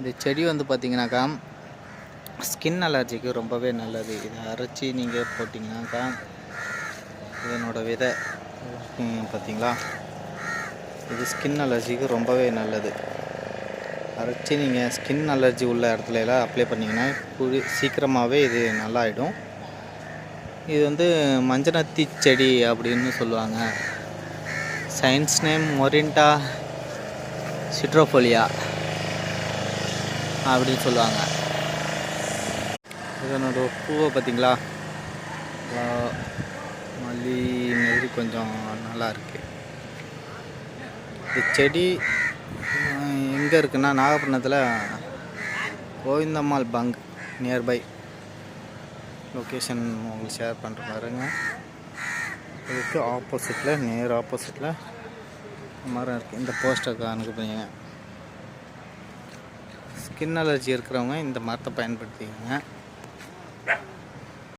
இந்த செடி வந்து பார்த்தீங்கன்னாக்கா ஸ்கின் அலர்ஜிக்கு ரொம்பவே நல்லது. இதை அரைச்சி நீங்கள் போட்டிங்கனாக்கா இதனோட விதை பார்த்திங்களா பார்த்தீங்களா? இது ஸ்கின் அலர்ஜிக்கு ரொம்பவே நல்லது. அரைச்சி நீங்கள் ஸ்கின் அலர்ஜி உள்ள இடத்துல எல்லாம் அப்ளை பண்ணிங்கன்னா குழி சீக்கிரமாகவே இது நல்லாயிடும். இது வந்து மஞ்சனத்தி செடி அப்படின்னு சொல்லுவாங்க. சயின்ஸ் நேம் மொரிண்டா சிட்ரோஃபோலியா அப்படின்னு சொல்லுவாங்க. இதனோட பூவை பார்த்தீங்களா? மல்லி மாதிரி கொஞ்சம் நல்லா இருக்கு. இந்த செடி எங்கே இருக்குன்னா நாகப்பட்டினத்தில் கோவிந்தம்மாள் பங்க் நியர்பை லொக்கேஷன் உங்களுக்கு ஷேர் பண்ணுற பாருங்க. இதுக்கு ஆப்போசிட்டில் நேர் ஆப்போசிட்டில் மரம் இருக்குது இந்த போஸ்டருக்கு அனுப்புறீங்க ஸ்கின் அலர்ஜி இருக்கிறவங்க இந்த மரத்தை பயன்படுத்திக்கோங்க.